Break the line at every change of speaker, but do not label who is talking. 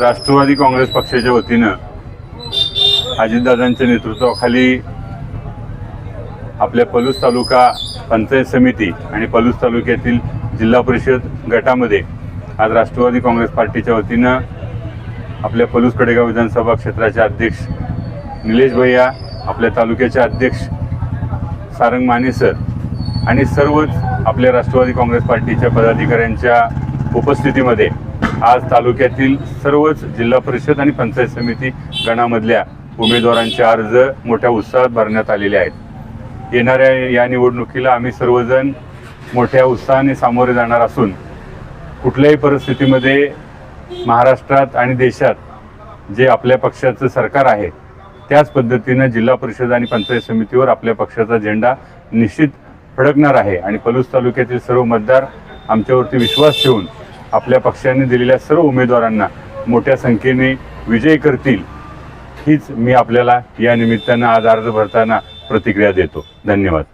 राष्ट्रवादी काँग्रेस पक्षाच्या वतीनं अजितदादांच्या नेतृत्वाखाली आपल्या पलूस तालुका पंचायत समिती आणि पलूस तालुक्यातील जिल्हा परिषद गटामध्ये आज राष्ट्रवादी काँग्रेस पार्टीच्या वतीनं आपल्या पलूस कडेगाव विधानसभा क्षेत्राचे अध्यक्ष निलेश भैया आपल्या तालुक्याचे अध्यक्ष सारंग माने सर आणि सर्वच आपल्या राष्ट्रवादी काँग्रेस पार्टीच्या पदाधिकाऱ्यांच्या उपस्थितीमध्ये आज तालुक्यातील सर्वच जिल्हा परिषद आणि पंचायत समिती गणामधल्या उमेदवारांचे अर्ज मोठ्या उत्साहात भरण्यात आलेले आहेत. येणाऱ्या या निवडणुकीला आम्ही सर्वजण मोठ्या उत्साहाने सामोरे जाणार असून कुठल्याही परिस्थितीमध्ये महाराष्ट्रात आणि देशात जे आपल्या पक्षाचं सरकार आहे त्याच पद्धतीनं जिल्हा परिषद आणि पंचायत समितीवर आपल्या पक्षाचा झेंडा निश्चित फडकणार आहे. आणि पलूस तालुक्यातील सर्व मतदार आमच्यावरती विश्वास ठेवून आपल्या पक्षाने दिलेल्या सर्व उमेदवारांना मोठ्या संख्येने विजयी करतील हीच मी आपल्याला या निमित्तानं आज अर्ज भरताना प्रतिक्रिया देतो. धन्यवाद.